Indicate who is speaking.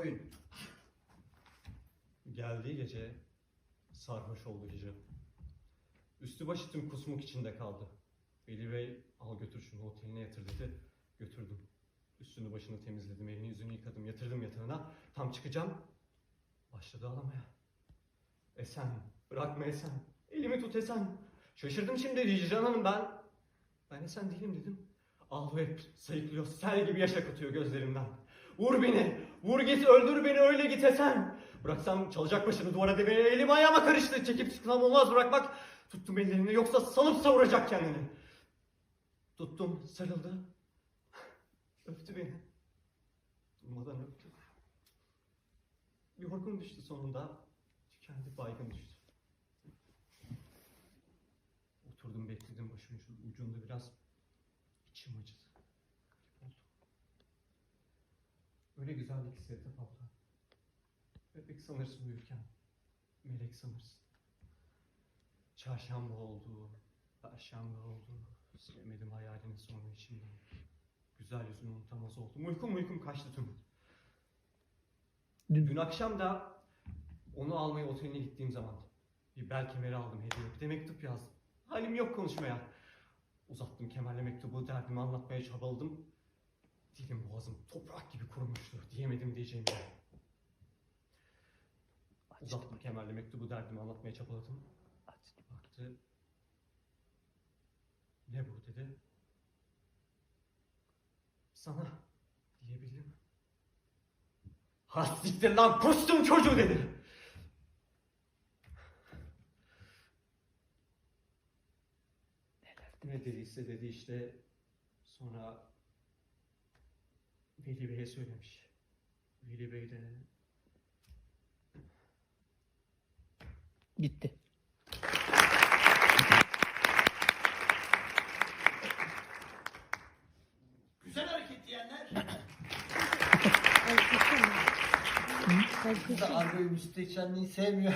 Speaker 1: oyun.
Speaker 2: Geldiği gece sarhoş oldu gece. Üstü başı tüm kusmuk içinde kaldı. Veli Bey al götür şunu oteline yatır dedi. Götürdüm. Üstünü başını temizledim, elini yüzünü yıkadım, yatırdım yatağına. Tam çıkacağım. Başladı ağlamaya. Esen, bırakma Esen. Elimi tut Esen. Şaşırdım şimdi Hicran Hanım ben. Ben Esen değilim dedim. Ağlıyor hep, sayıklıyor, sel gibi yaş akıtıyor gözlerimden. Vur beni, vur git, öldür beni, öyle git Esen. Bıraksam çalacak başını duvara demeye elim ayağıma karıştı. Çekip çıksam olmaz bırakmak. Tuttum ellerini yoksa salıp savuracak kendini. Tuttum sarıldı. Öptü beni. Durmadan öptü. Yorgun düştü sonunda. Tükendi baygın düştü. Oturdum bekledim başımın ucunda biraz içim acıdı. Garip oldu. Öyle güzellik hissettim abla. Bebek sanırsın uyurken. Melek sanırsın. Çarşamba oldu. Perşembe oldu. Silemedim hayalini sonra içimden. Güzel yüzünü unutamaz oldum. Uykum uykum kaçtı tüm.
Speaker 3: Dün-
Speaker 2: Dün akşam da onu almaya oteline gittiğim zaman bir bel kemeri aldım hediye. Bir de mektup yazdım. Halim yok konuşmaya. Uzattım kemerle mektubu derdimi anlatmaya çabaladım. Dilim boğazım toprak gibi kurumuştu. Diyemedim diyeceğim yer. Uzattım kemerle mektubu derdimi anlatmaya çabaladım. Baktı. Ne bu dedi. Sana diyebildim. Hastiktir lan kustum çocuğu dedi. Ne dediyse dedi işte sonra Veli Bey'e söylemiş. Veli Bey de
Speaker 3: Gitti.
Speaker 1: Güzel hareket diyenler. Kız da argoyu müstehcenliği sevmiyor.